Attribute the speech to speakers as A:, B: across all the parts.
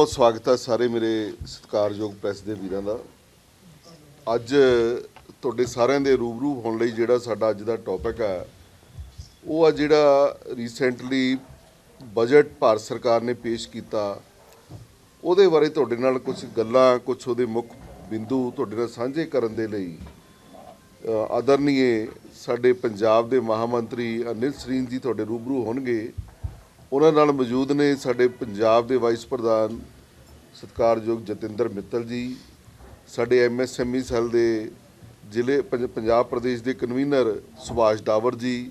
A: ਬਹੁਤ-ਬਹੁਤ ਸਵਾਗਤ ਹੈ ਸਾਰੇ ਮੇਰੇ ਸਤਿਕਾਰਯੋਗ ਪ੍ਰੈਸ ਦੇ ਵੀਰਾਂ ਦਾ। ਅੱਜ ਤੁਹਾਡੇ ਸਾਰਿਆਂ ਦੇ ਰੂਬਰੂ ਹੋਣ ਲਈ ਜਿਹੜਾ ਸਾਡਾ ਅੱਜ ਦਾ ਟੌਪਿਕ ਹੈ, ਉਹ ਆ ਜਿਹੜਾ ਰੀਸੈਂਟਲੀ ਬਜਟ ਭਾਰਤ ਸਰਕਾਰ ਨੇ ਪੇਸ਼ ਕੀਤਾ, ਉਹਦੇ ਬਾਰੇ ਤੁਹਾਡੇ ਨਾਲ ਕੁਝ ਗੱਲਾਂ ਕੁਝ ਉਹਦੇ ਮੁੱਖ ਬਿੰਦੂ ਤੁਹਾਡੇ ਨਾਲ ਸਾਂਝੇ ਕਰਨ ਦੇ ਲਈ ਆਦਰਨੀਏ ਸਾਡੇ ਪੰਜਾਬ ਦੇ ਮਹਾਮੰਤਰੀ ਅਨਿਲ ਸਰੀਨ ਜੀ ਤੁਹਾਡੇ ਰੂਬਰੂ ਹੋਣਗੇ। ਉਹਨਾਂ ਨਾਲ ਮੌਜੂਦ ਨੇ ਸਾਡੇ ਪੰਜਾਬ ਦੇ ਵਾਈਸ ਪ੍ਰਧਾਨ ਸਤਿਕਾਰਯੋਗ ਜਤਿੰਦਰ ਮਿੱਤਲ ਜੀ, ਸਾਡੇ ਐਮਐਸਐਮਈ ਸੈੱਲ ਦੇ ਜ਼ਿਲ੍ਹੇ ਪੰਜ- ਪੰਜਾਬ ਪ੍ਰਦੇਸ਼ ਦੇ ਕਨਵੀਨਰ ਸੁਭਾਸ਼ ਡਾਵਰ ਜੀ,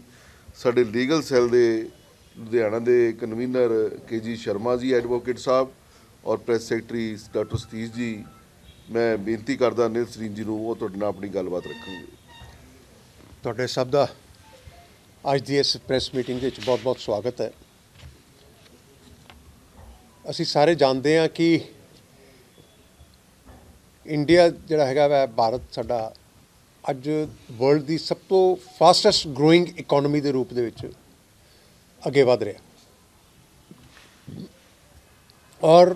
A: ਸਾਡੇ ਲੀਗਲ ਸੈੱਲ ਦੇ ਲੁਧਿਆਣਾ ਦੇ convener KG Sharma ji, advocate ਸਾਹਿਬ ਔਰ ਪ੍ਰੈਸ ਸੈਕਟਰੀ ਡਾਕਟਰ ਸਤੀਸ਼ ਜੀ, ਮੈਂ ਬੇਨਤੀ ਕਰਦਾ ਅਨਿਲ ਸਰੀਨ ਜੀ ਨੂੰ ਉਹ ਤੁਹਾਡੇ ਨਾਲ ਆਪਣੀ ਗੱਲਬਾਤ ਰੱਖਣਗੇ
B: ਤੁਹਾਡੇ ਸਭ ਦਾ ਅੱਜ ਦੀ ਇਸ ਪ੍ਰੈਸ ਮੀਟਿੰਗ ਦੇ ਵਿੱਚ ਬਹੁਤ-ਬਹੁਤ ਸਵਾਗਤ ਹੈ। ਅਸੀਂ ਸਾਰੇ ਜਾਣਦੇ ਹਾਂ ਕਿ ਇੰਡੀਆ ਜਿਹੜਾ ਹੈਗਾ ਵਾ, ਭਾਰਤ ਸਾਡਾ ਅੱਜ ਵਰਲਡ ਦੀ ਸਭ ਤੋਂ ਫਾਸਟੈਸਟ ਗਰੋਇੰਗ ਇਕਨੋਮੀ ਦੇ ਰੂਪ ਦੇ ਵਿੱਚ ਅੱਗੇ ਵਧ ਰਿਹਾ। ਔਰ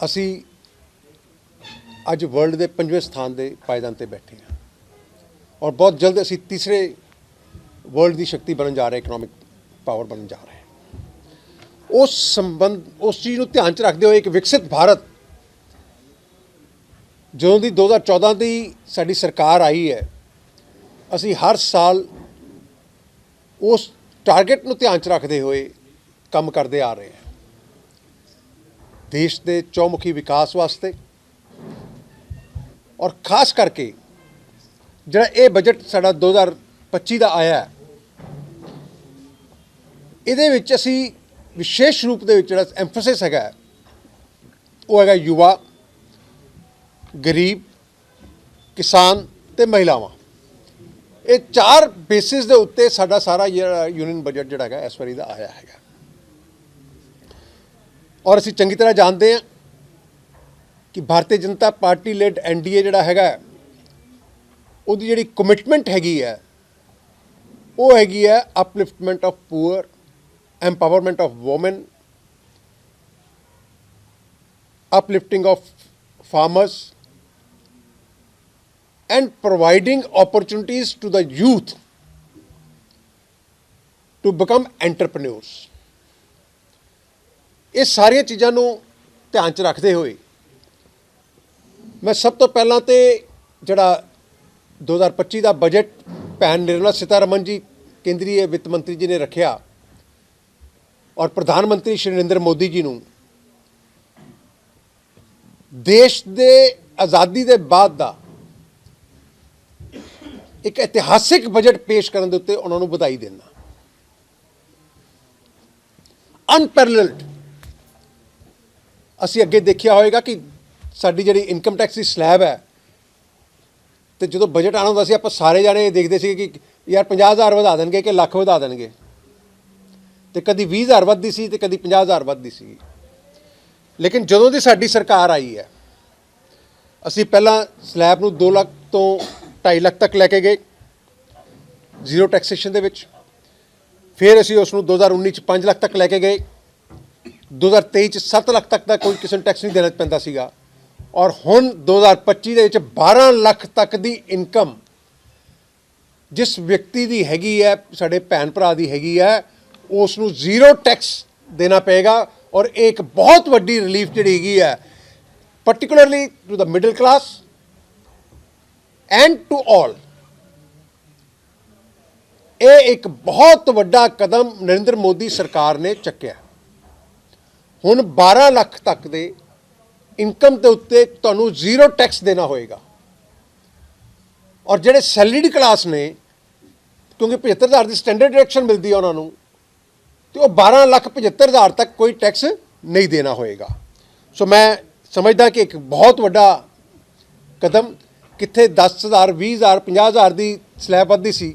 B: ਅਸੀਂ ਅੱਜ ਵਰਲਡ ਦੇ ਪੰਜਵੇਂ ਸਥਾਨ ਦੇ ਪਾਇਦਾਨ ਤੇ ਬੈਠੇ ਹਾਂ। ਔਰ ਬਹੁਤ ਜਲਦ ਅਸੀਂ ਤੀਸਰੇ ਵਰਲਡ ਦੀ ਸ਼ਕਤੀ ਬਣਨ ਜਾ ਰਹੇ ਇਕਨੋਮਿਕ ਪਾਵਰ ਬਣਨ ਜਾ ਰਹੇ ਉਸ ਸੰਬੰਧ, ਉਸ ਚੀਜ਼ ਨੂੰ ਧਿਆਨ ਚ ਰੱਖਦੇ ਹੋਏ ਇੱਕ ਵਿਕਸਿਤ ਭਾਰਤ, ਜਦੋਂ ਦੀ 2014 ਦੀ ਸਾਡੀ ਸਰਕਾਰ ਆਈ ਹੈ, ਅਸੀਂ ਹਰ ਸਾਲ ਉਸ ਟਾਰਗੇਟ ਨੂੰ ਧਿਆਨ ਚ ਰੱਖਦੇ ਹੋਏ ਕੰਮ ਕਰਦੇ ਆ ਰਹੇ ਹਾਂ। ਦੇਸ਼ ਦੇ ਚੌਮੁਖੀ ਵਿਕਾਸ ਵਾਸਤੇ ਔਰ ਖਾਸ ਕਰਕੇ ਜਿਹੜਾ ਇਹ ਬਜਟ ਸਾਡਾ 2025 ਦਾ ਆਇਆ ਹੈ, ਇਹਦੇ ਵਿੱਚ ਅਸੀਂ ਵਿਸ਼ੇਸ਼ ਰੂਪ ਦੇ ਵਿੱਚ ਜਿਹੜਾ ਐਮਫੋਸਿਸ ਹੈਗਾ ਉਹ ਹੈਗਾ ਯੁਵਾ, ਗਰੀਬ, ਕਿਸਾਨ ਤੇ ਮਹਿਲਾਵਾਂ। ਇਹ ਚਾਰ ਬੇਸਿਸ ਦੇ ਉੱਤੇ ਸਾਡਾ ਸਾਰਾ ਜਿਹੜਾ ਯੂਨੀਅਨ ਬਜਟ ਜਿਹੜਾ ਹੈਗਾ, ਇਸ ਵਾਰੀ ਦਾ ਆਇਆ ਹੈਗਾ। ਔਰ ਅਸੀਂ ਚੰਗੀ ਤਰ੍ਹਾਂ ਜਾਣਦੇ ਹਾਂ ਕਿ ਭਾਰਤੀ ਜਨਤਾ ਪਾਰਟੀ ਲੈਡ ਐਨਡੀਏ ਜਿਹੜਾ ਹੈਗਾ, ਉਹਦੀ ਜਿਹੜੀ ਕਮਿਟਮੈਂਟ ਹੈਗੀ ਹੈ, ਉਹ ਹੈਗੀ ਹੈ upliftment of poor empowerment of women uplifting of farmers and providing opportunities to the youth to become entrepreneurs ਇਹ ਸਾਰੀਆਂ ਚੀਜ਼ਾਂ ਨੂੰ ਧਿਆਨ ਚ ਰੱਖਦੇ ਹੋਏ ਮੈਂ ਸਭ ਤੋਂ ਪਹਿਲਾਂ ਤੇ ਜਿਹੜਾ 2025 ਦਾ ਬਜਟ ਭੈਣ ਨਿਰਮਲਾ ਸੀਤਾਰਮਨ ਜੀ ਕੇਂਦਰੀ ਵਿੱਤ ਮੰਤਰੀ ਜੀ ਨੇ ਰੱਖਿਆ ਔਰ ਪ੍ਰਧਾਨ ਮੰਤਰੀ ਸ਼੍ਰੀ ਨਰਿੰਦਰ ਮੋਦੀ ਜੀ ਨੂੰ, ਦੇਸ਼ ਦੇ ਆਜ਼ਾਦੀ ਦੇ ਬਾਅਦ ਦਾ ਇੱਕ ਇਤਿਹਾਸਿਕ ਬਜਟ ਪੇਸ਼ ਕਰਨ ਦੇ ਉੱਤੇ ਉਹਨਾਂ ਨੂੰ ਵਧਾਈ ਦੇਣਾ। ਅਨਪੈਰਲਡ ਅਸੀਂ ਅੱਗੇ ਦੇਖਿਆ ਹੋਵੇਗਾ ਕਿ ਸਾਡੀ ਜਿਹੜੀ ਇਨਕਮ ਟੈਕਸ ਦੀ ਸਲੈਬ ਹੈ, ਤੇ ਜਦੋਂ ਬਜਟ ਆਉਣਾ ਹੁੰਦਾ ਸੀ, ਆਪਾਂ ਸਾਰੇ ਜਾਣੇ ਦੇਖਦੇ ਸੀ ਕਿ ਯਾਰ 50000 ਵਧਾ ਦੇਣਗੇ ਕਿ ਲੱਖ ਵਧਾ ਦੇਣਗੇ। ਤੇ ਕਦੀ 20000 ਵੱਧਦੀ ਸੀ ਤੇ ਕਦੀ 50000 ਵੱਧਦੀ ਸੀ। ਲੇਕਿਨ ਜਦੋਂ ਦੀ ਸਾਡੀ ਸਰਕਾਰ ਆਈ ਹੈ, ਅਸੀਂ ਪਹਿਲਾਂ ਸਲੈਬ ਨੂੰ 2 ਲੱਖ ਤੋਂ 2.5 ਲੱਖ ਤੱਕ ਲੈ ਕੇ ਗਏ, ਜ਼ੀਰੋ ਟੈਕਸੇਸ਼ਨ ਦੇ ਵਿੱਚ। ਫਿਰ ਅਸੀਂ ਉਸ ਨੂੰ 2019 ਚ 5 ਲੱਖ ਤੱਕ ਲੈ ਕੇ ਗਏ। 2023 ਚ 7 ਲੱਖ ਤੱਕ ਦਾ ਕੋਈ ਕਿਸੇ ਨੂੰ ਟੈਕਸ ਨਹੀਂ ਦੇਣਾ ਪੈਂਦਾ ਸੀਗਾ। ਔਰ ਹੁਣ 2025 ਦੇ ਵਿੱਚ 12 ਲੱਖ ਤੱਕ ਦੀ ਇਨਕਮ ਜਿਸ ਵਿਅਕਤੀ ਦੀ ਹੈਗੀ ਹੈ, ਸਾਡੇ ਭੈਣ ਭਰਾ ਦੀ ਹੈਗੀ ਹੈ ਉਸ ਨੂੰ ਜ਼ੀਰੋ ਟੈਕਸ ਦੇਣਾ ਪਏਗਾ ਔਰ ਇਹ ਇੱਕ ਬਹੁਤ ਵੱਡੀ ਰਿਲੀਫ ਜਿਹੜੀ ਹੈਗੀ ਹੈ, particularly to the middle class and to all ਇਹ ਇੱਕ ਬਹੁਤ ਵੱਡਾ ਕਦਮ ਨਰਿੰਦਰ ਮੋਦੀ ਸਰਕਾਰ ਨੇ ਚੱਕਿਆ। ਹੁਣ 12 ਲੱਖ ਤੱਕ ਦੇ ਇਨਕਮ ਦੇ ਉੱਤੇ ਤੁਹਾਨੂੰ ਜ਼ੀਰੋ ਟੈਕਸ ਦੇਣਾ ਹੋਏਗਾ। ਔਰ ਜਿਹੜੇ ਸੈਲਰੀਡ ਕਲਾਸ ਨੇ, ਕਿਉਂਕਿ 75000 ਦੀ ਸਟੈਂਡਰਡ ਡਾਇਰੈਕਸ਼ਨ ਮਿਲਦੀ ਹੈ ਉਹਨਾਂ ਨੂੰ ਤੇ ਉਹ 12 ਲੱਖ 75000 ਤੱਕ ਕੋਈ ਟੈਕਸ ਨਹੀਂ ਦੇਣਾ ਹੋਏਗਾ। ਸੋ ਮੈਂ ਸਮਝਦਾ ਕਿ ਇੱਕ ਬਹੁਤ ਵੱਡਾ ਕਦਮ ਕਿੱਥੇ 10000 20000 50000 ਦੀ ਸਲੈਬ ਵੱਧਦੀ ਸੀ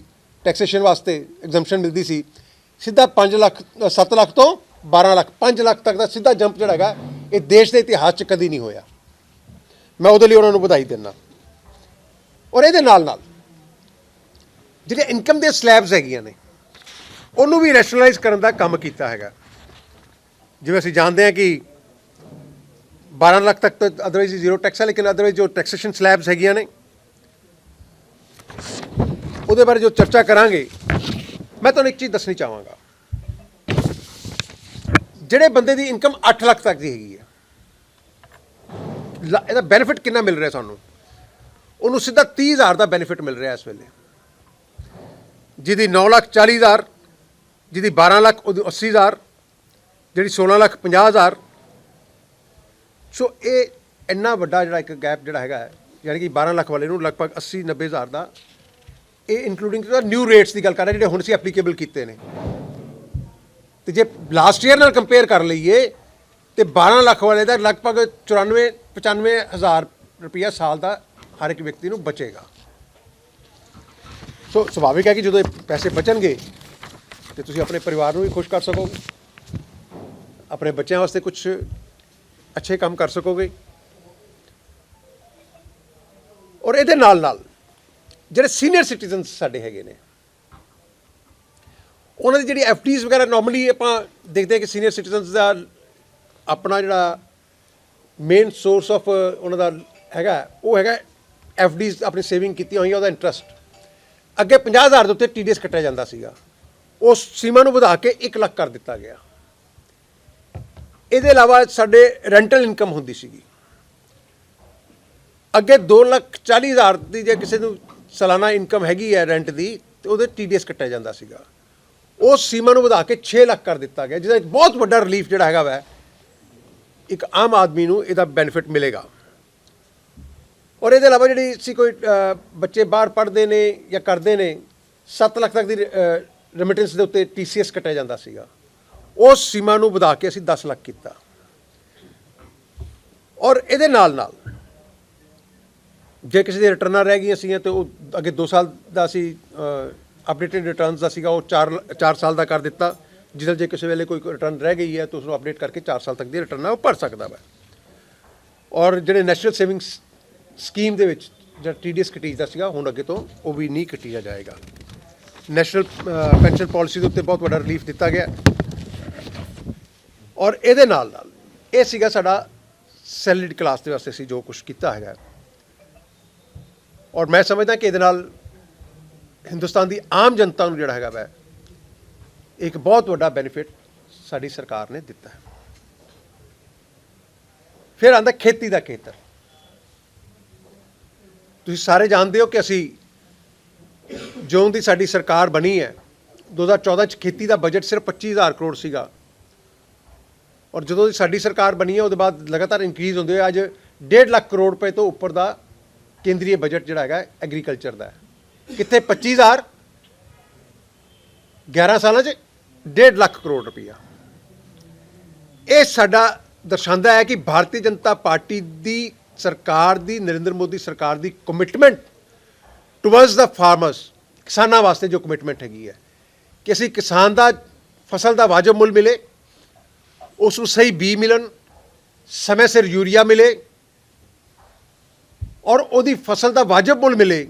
B: ਟੈਕਸੇਸ਼ਨ ਵਾਸਤੇ ਐਗਜ਼ੈਂਪਸ਼ਨ ਮਿਲਦੀ ਸੀ, ਸਿੱਧਾ 5 ਲੱਖ 7 ਲੱਖ ਤੋਂ 12 ਲੱਖ 5 ਲੱਖ ਤੱਕ ਦਾ ਸਿੱਧਾ ਜੰਪ ਜਿਹੜਾ ਹੈਗਾ, ਇਹ ਦੇਸ਼ ਦੇ ਇਤਿਹਾਸ 'ਚ ਕਦੀ ਨਹੀਂ ਹੋਇਆ। ਮੈਂ ਉਹਦੇ ਲਈ ਉਹਨਾਂ ਨੂੰ ਵਧਾਈ ਦਿੰਦਾ। ਔਰ ਇਹਦੇ ਨਾਲ ਨਾਲ ਜਿਹੜੇ ਇਨਕਮ ਦੇ ਸਲੈਬਸ ਹੈਗੀਆਂ ਨੇ ਉਹਨੂੰ ਵੀ ਰੈਸ਼ਨਲਾਈਜ਼ ਕਰਨ ਦਾ ਕੰਮ ਕੀਤਾ ਹੈਗਾ। ਜਿਵੇਂ ਅਸੀਂ ਜਾਣਦੇ ਹਾਂ ਕਿ 12 ਲੱਖ ਤੱਕ ਤਾਂ ਅਦਰਵਾਈਜ਼ ਜ਼ੀਰੋ ਟੈਕਸ ਹੈ, ਲੇਕਿਨ ਅਦਰਵਾਈਜ਼ ਜੋ ਟੈਕਸੇਸ਼ਨ ਸਲੈਬਸ ਹੈਗੀਆਂ ਨੇ, ਉਹਦੇ ਬਾਰੇ ਜੋ ਚਰਚਾ ਕਰਾਂਗੇ, ਮੈਂ ਤੁਹਾਨੂੰ ਇੱਕ ਚੀਜ਼ ਦੱਸਣੀ ਚਾਹਾਂਗਾ। ਜਿਹੜੇ ਬੰਦੇ ਦੀ ਇਨਕਮ 8 ਲੱਖ ਤੱਕ ਦੀ ਹੈਗੀ ਹੈ, ਲ- ਇਹਦਾ ਬੈਨੀਫਿਟ ਕਿੰਨਾ ਮਿਲ ਰਿਹਾ ਸਾਨੂੰ? ਉਹਨੂੰ ਸਿੱਧਾ 30000 ਦਾ ਬੈਨੀਫਿਟ ਮਿਲ ਰਿਹਾ ਇਸ ਵੇਲੇ। ਜਿਹਦੀ 9 ਲੱਖ 40 ਹਜ਼ਾਰ ਜਿਹਦੀ 12 ਲੱਖ ਉਹਦੀ 80 ਹਜ਼ਾਰ ਜਿਹੜੀ 16 ਲੱਖ 50 ਹਜ਼ਾਰ। ਸੋ ਇਹ ਇੰਨਾ ਵੱਡਾ ਜਿਹੜਾ ਇੱਕ ਗੈਪ ਜਿਹੜਾ ਹੈਗਾ ਹੈ, ਯਾਨੀ ਕਿ 12 ਲੱਖ ਵਾਲੇ ਨੂੰ ਲਗਭਗ 80 90 ਹਜ਼ਾਰ ਦਾ ਇਹ ਇਨਕਲੂਡਿੰਗ ਨਿਊ ਰੇਟਸ ਦੀ ਗੱਲ ਕਰ ਰਹੇ ਜਿਹੜੇ ਹੁਣ ਅਸੀਂ ਐਪਲੀਕੇਬਲ ਕੀਤੇ ਨੇ। ਤੇ ਜੇ ਲਾਸਟ ਈਅਰ ਨਾਲ ਕੰਪੇਅਰ ਕਰ ਲਈਏ ਤੇ 12 ਲੱਖ ਵਾਲੇ ਦਾ ਲਗਭਗ 94 95 ਹਜ਼ਾਰ ਰੁਪਇਆ ਸਾਲ ਦਾ ਹਰ ਇੱਕ ਵਿਅਕਤੀ ਨੂੰ ਬਚੇਗਾ। ਸੋ ਸੁਭਾਵਿਕ ਹੈ ਕਿ ਜਦੋਂ ਇਹ ਪੈਸੇ ਬਚਣਗੇ ਤੇ ਤੁਸੀਂ ਆਪਣੇ ਪਰਿਵਾਰ ਨੂੰ ਵੀ ਖੁਸ਼ ਕਰ ਸਕੋਗੇ। ਆਪਣੇ ਬੱਚਿਆਂ ਵਾਸਤੇ ਕੁਝ ਅੱਛੇ ਕੰਮ ਕਰ ਸਕੋਗੇ। ਔਰ ਇਹਦੇ ਨਾਲ ਨਾਲ ਜਿਹੜੇ ਸੀਨੀਅਰ ਸਿਟੀਜ਼ਨਸ ਸਾਡੇ ਹੈਗੇ ਨੇ, ਉਹਨਾਂ ਦੀ ਜਿਹੜੀ ਐਫਡੀਜ਼ ਵਗੈਰਾ ਨਾਰਮਲੀ ਆਪਾਂ ਦੇਖਦੇ ਹਾਂ ਕਿ ਸੀਨੀਅਰ ਸਿਟੀਜ਼ਨਸ ਦਾ ਆਪਣਾ ਜਿਹੜਾ ਮੇਨ ਸੋਰਸ ਆਫ ਉਹਨਾਂ ਦਾ ਹੈਗਾ, ਉਹ ਹੈਗਾ ਐਫਡੀਜ਼ ਆਪਣੀ ਸੇਵਿੰਗ ਕੀਤੀ ਹੋਈ ਉਹਦਾ ਇੰਟਰਸਟ ਅੱਗੇ 50000 ਦੇ ਉੱਤੇ ਟੀਡੀਐਸ ਕੱਟਿਆ ਜਾਂਦਾ ਸੀਗਾ। ਉਸ ਸੀਮਾ ਨੂੰ ਵਧਾ ਕੇ 1 ਲੱਖ ਕਰ ਦਿੱਤਾ ਗਿਆ। ਇਹਦੇ ਇਲਾਵਾ ਸਾਡੇ ਰੈਂਟਲ ਇਨਕਮ ਹੁੰਦੀ ਸੀਗੀ। ਅੱਗੇ 2 ਲੱਖ 40 ਹਜ਼ਾਰ ਦੀ ਜੇ ਕਿਸੇ ਨੂੰ ਸਾਲਾਨਾ ਇਨਕਮ ਹੈਗੀ ਹੈ ਰੈਂਟ ਦੀ, ਤੇ ਉਹਦੇ ਟੀਡੀਐਸ ਕੱਟਿਆ ਜਾਂਦਾ ਸੀਗਾ। ਉਸ ਸੀਮਾ ਨੂੰ ਵਧਾ ਕੇ 6 ਲੱਖ ਕਰ ਦਿੱਤਾ ਗਿਆ, ਜਿਹਦਾ ਇੱਕ ਬਹੁਤ ਵੱਡਾ ਰਿਲੀਫ ਜਿਹੜਾ ਹੈਗਾ ਵੈ, ਇੱਕ ਆਮ ਆਦਮੀ ਨੂੰ ਇਹਦਾ ਬੈਨੀਫਿਟ ਮਿਲੇਗਾ। ਔਰ ਇਹਦੇ ਇਲਾਵਾ ਜਿਹੜੀ ਸੀ ਕੋਈ ਬੱਚੇ ਬਾਹਰ ਪੜ੍ਹਦੇ ਨੇ ਜਾਂ ਕਰਦੇ ਨੇ 7 ਲੱਖ ਤੱਕ ਦੀ ਰੈਮਿਟੈਂਸ ਦੇ ਉੱਤੇ ਟੀਸੀਐਸ ਕੱਟਿਆ ਜਾਂਦਾ ਸੀਗਾ। ਉਸ ਸੀਮਾ ਨੂੰ ਵਧਾ ਕੇ ਅਸੀਂ 10 ਲੱਖ ਕੀਤਾ। ਔਰ ਇਹਦੇ ਨਾਲ ਨਾਲ ਜੇ ਕਿਸੇ ਦੀ ਰਿਟਰਨਾਂ ਰਹਿ ਗਈਆਂ ਸੀਗੀਆਂ ਤੇ ਉਹ ਅੱਗੇ 2 ਸਾਲ ਦਾ ਅਸੀਂ ਅਪਡੇਟਡ ਰਿਟਰਨਸ ਦਾ ਸੀਗਾ, ਉਹ 4 4 ਸਾਲ ਦਾ ਕਰ ਦਿੱਤਾ। ਜਿਹਦਾ ਜੇ ਕਿਸੇ ਵੇਲੇ ਕੋਈ ਰਿਟਰਨ ਰਹਿ ਗਈ ਹੈ ਤਾਂ ਉਸ ਨੂੰ ਅਪਡੇਟ ਕਰਕੇ 4 ਸਾਲ ਤੱਕ ਦੀ ਰਿਟਰਨ ਉਹ ਭਰ ਸਕਦਾ ਹੈ ਔਰ ਜਿਹੜੇ ਨੈਸ਼ਨਲ ਸੇਵਿੰਗਸ ਸਕੀਮ ਦੇ ਵਿੱਚ ਜਿਹੜਾ ਟੀਡੀਐਸ ਕਟੀਜਦਾ ਸੀਗਾ, ਹੁਣ ਅੱਗੇ ਤੋਂ ਉਹ ਵੀ ਨਹੀਂ ਕਟਿਆ ਜਾਏਗਾ। ਨੈਸ਼ਨਲ ਪੈਨਸ਼ਨ ਪਾਲਿਸੀ ਦੇ ਉੱਤੇ ਬਹੁਤ ਵੱਡਾ ਰਿਲੀਫ ਦਿੱਤਾ ਗਿਆ। ਔਰ ਇਹਦੇ ਨਾਲ ਨਾਲ ਇਹ ਸੀਗਾ ਸਾਡਾ ਸੈਲਰੀਡ ਕਲਾਸ ਦੇ ਵਾਸਤੇ ਅਸੀਂ ਜੋ ਕੁਝ ਕੀਤਾ ਹੈਗਾ। ਔਰ ਮੈਂ ਸਮਝਦਾ ਕਿ ਇਹਦੇ ਨਾਲ ਹਿੰਦੁਸਤਾਨ ਦੀ ਆਮ ਜਨਤਾ ਨੂੰ ਜਿਹੜਾ ਹੈਗਾ ਵੈ, ਇੱਕ ਬਹੁਤ ਵੱਡਾ ਬੈਨੀਫਿਟ ਸਾਡੀ ਸਰਕਾਰ ਨੇ ਦਿੱਤਾ ਹੈ। ਫਿਰ ਆਂਦਾ ਖੇਤੀ ਦਾ ਖੇਤਰ। ਤੁਸੀਂ ਸਾਰੇ ਜਾਣਦੇ ਹੋ ਕਿ ਅਸੀਂ ਜਿਉਂ ਦੀ ਸਾਡੀ ਸਰਕਾਰ ਬਣੀ ਹੈ 2014 ਚ ਖੇਤੀ ਦਾ ਬਜਟ ਸਿਰਫ 25000 ਕਰੋੜ ਸੀਗਾ। ਔਰ ਜਦੋਂ ਦੀ ਸਾਡੀ ਸਰਕਾਰ ਬਣੀ ਹੈ, ਉਹਦੇ ਬਾਅਦ ਲਗਾਤਾਰ ਇਨਕਰੀਜ਼ ਹੁੰਦੇ ਹੋਏ ਅੱਜ 1.5 ਲੱਖ ਕਰੋੜ ਰੁਪਏ ਤੋਂ ਉੱਪਰ ਦਾ ਕੇਂਦਰੀ ਬਜਟ ਜਿਹੜਾ ਹੈਗਾ ਐਗਰੀਕਲਚਰ ਦਾ ਹੈ। ਕਿੱਥੇ 25000 11 ਸਾਲਾਂ 'ਚ 1.5 ਲੱਖ ਕਰੋੜ ਰੁਪਈਆ। ਇਹ ਸਾਡਾ ਦਰਸਾਉਂਦਾ ਹੈ ਕਿ ਭਾਰਤੀ ਜਨਤਾ ਪਾਰਟੀ ਦੀ ਸਰਕਾਰ ਦੀ, ਨਰਿੰਦਰ ਮੋਦੀ ਸਰਕਾਰ ਦੀ ਕਮਿਟਮੈਂਟ ਟੁਵਰਡਸ ਦਾ ਫਾਰਮਰਸ ਕਿਸਾਨਾਂ ਵਾਸਤੇ ਜੋ ਕਮਿਟਮੈਂਟ ਹੈਗੀ ਹੈ ਕਿ ਅਸੀਂ ਕਿਸਾਨ ਦਾ, ਫਸਲ ਦਾ ਵਾਜਬ ਮੁੱਲ ਮਿਲੇ, ਉਸ ਨੂੰ ਸਹੀ ਬੀ ਮਿਲਣ, ਸਮੇਂ ਸਿਰ ਯੂਰੀਆ ਮਿਲੇ ਔਰ ਉਹਦੀ ਫਸਲ ਦਾ ਵਾਜਬ ਮੁੱਲ ਮਿਲੇ,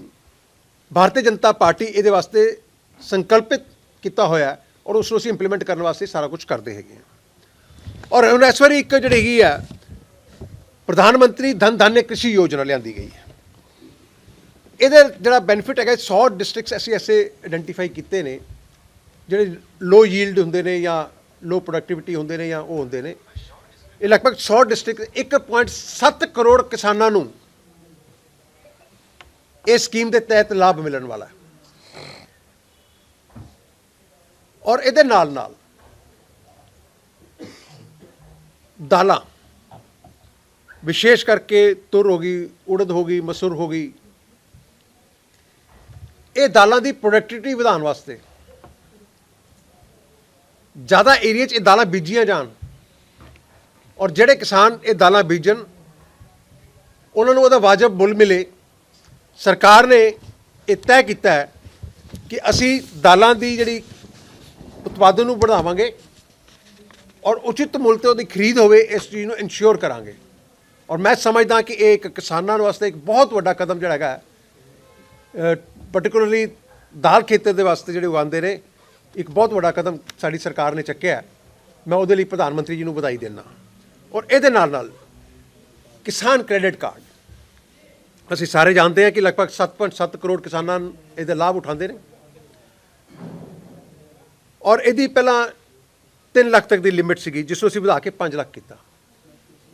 B: ਭਾਰਤੀ ਜਨਤਾ ਪਾਰਟੀ ਇਹਦੇ ਵਾਸਤੇ ਸੰਕਲਪਿਤ ਕੀਤਾ ਹੋਇਆ ਔਰ ਉਸ ਨੂੰ ਅਸੀਂ ਇੰਪਲੀਮੈਂਟ ਕਰਨ ਵਾਸਤੇ ਸਾਰਾ ਕੁਝ ਕਰਦੇ ਹੈਗੇ ਹਾਂ। ਔਰ ਹੁਣ ਇਸ ਵਾਰੀ ਇੱਕ ਜਿਹੜੀ ਹੈਗੀ ਆ ਪ੍ਰਧਾਨ ਮੰਤਰੀ ਧਨ ਧਾਨਯ ਕ੍ਰਿਸ਼ੀ ਯੋਜਨਾ ਲਿਆਂਦੀ ਗਈ ਹੈ। ਇਹਦੇ ਜਿਹੜਾ ਬੈਨੀਫਿਟ ਹੈਗਾ 100 ਡਿਸਟ੍ਰਿਕਟਸ ਅਸੀਂ ਐਸੇ ਆਇਡੈਂਟੀਫਾਈ ਕੀਤੇ ਨੇ, ਜਿਹੜੇ ਲੋ ਯੀਲਡ ਹੁੰਦੇ ਨੇ ਜਾਂ ਲੋ ਪ੍ਰੋਡਕਟਿਵਿਟੀ ਹੁੰਦੇ ਨੇ ਜਾਂ ਉਹ ਹੁੰਦੇ ਨੇ। ਇਹ ਲਗਭਗ 100 ਡਿਸਟ੍ਰਿਕਟ 1.7 ਕਰੋੜ ਕਿਸਾਨਾਂ ਨੂੰ ਇਸ ਸਕੀਮ ਦੇ ਤਹਿਤ ਲਾਭ ਮਿਲਣ ਵਾਲਾ ਹੈ। ਔਰ ਇਹਦੇ ਨਾਲ ਨਾਲ ਦਾਲਾਂ, ਵਿਸ਼ੇਸ਼ ਕਰਕੇ ਤੁਰ ਹੋ ਗਈ, ਉੜਦ ਹੋ ਗਈ, ਮਸੂਰ ਹੋ ਗਈ ਇਹ ਦਾਲਾਂ ਦੀ ਪ੍ਰੋਡਕਟਿਵਿਟੀ ਵਧਾਉਣ ਵਾਸਤੇ। ਜ਼ਿਆਦਾ ਏਰੀਆ 'ਚ ਇਹ ਦਾਲਾਂ ਬੀਜੀਆਂ ਜਾਣ। ਔਰ ਜਿਹੜੇ ਕਿਸਾਨ ਇਹ ਦਾਲਾਂ ਬੀਜਣ, ਉਹਨਾਂ ਨੂੰ ਉਹਦਾ ਵਾਜਬ ਮੁੱਲ ਮਿਲੇ। ਸਰਕਾਰ ਨੇ ਇਹ ਤੈਅ ਕੀਤਾ ਹੈ ਕਿ ਅਸੀਂ ਦਾਲਾਂ ਦੀ ਜਿਹੜੀ ਉਤਪਾਦਨ ਨੂੰ ਵਧਾਵਾਂਗੇ ਔਰ ਉਚਿਤ ਮੁੱਲ ਤੇ ਉਹਦੀ ਖਰੀਦ ਹੋਵੇ, ਇਸ ਚੀਜ਼ ਨੂੰ ਇਨਸ਼ੋਰ ਕਰਾਂਗੇ। ਔਰ ਮੈਂ ਸਮਝਦਾ ਕਿ ਇਹ ਇੱਕ ਕਿਸਾਨਾਂ ਵਾਸਤੇ ਇੱਕ ਬਹੁਤ ਵੱਡਾ ਕਦਮ ਜਿਹੜਾ ਹੈਗਾ ਪਾਰਟਿਕੂਲਰਲੀ ਦਾਲ ਖੇਤਰ ਦੇ ਵਾਸਤੇ ਜਿਹੜੇ ਉਗਾਉਂਦੇ ਨੇ, ਇੱਕ ਬਹੁਤ ਵੱਡਾ ਕਦਮ ਸਾਡੀ ਸਰਕਾਰ ਨੇ ਚੱਕਿਆ ਮੈਂ ਉਹਦੇ ਲਈ ਪ੍ਰਧਾਨ ਮੰਤਰੀ ਜੀ ਨੂੰ ਵਧਾਈ ਦਿੰਦਾ ਔਰ ਇਹਦੇ ਨਾਲ ਨਾਲ ਕਿਸਾਨ ਕ੍ਰੈਡਿਟ ਕਾਰਡ ਅਸੀਂ ਸਾਰੇ ਜਾਣਦੇ ਹਾਂ ਕਿ ਲਗਭਗ 7.7 ਕਰੋੜ ਕਿਸਾਨਾਂ ਇਹਦਾ ਲਾਭ ਉਠਾਉਂਦੇ ਨੇ। ਔਰ ਇਹਦੀ ਪਹਿਲਾਂ 3 ਲੱਖ ਤੱਕ ਦੀ ਲਿਮਿਟ ਸੀਗੀ, ਜਿਸ ਨੂੰ ਅਸੀਂ ਵਧਾ ਕੇ 5 ਲੱਖ ਕੀਤਾ।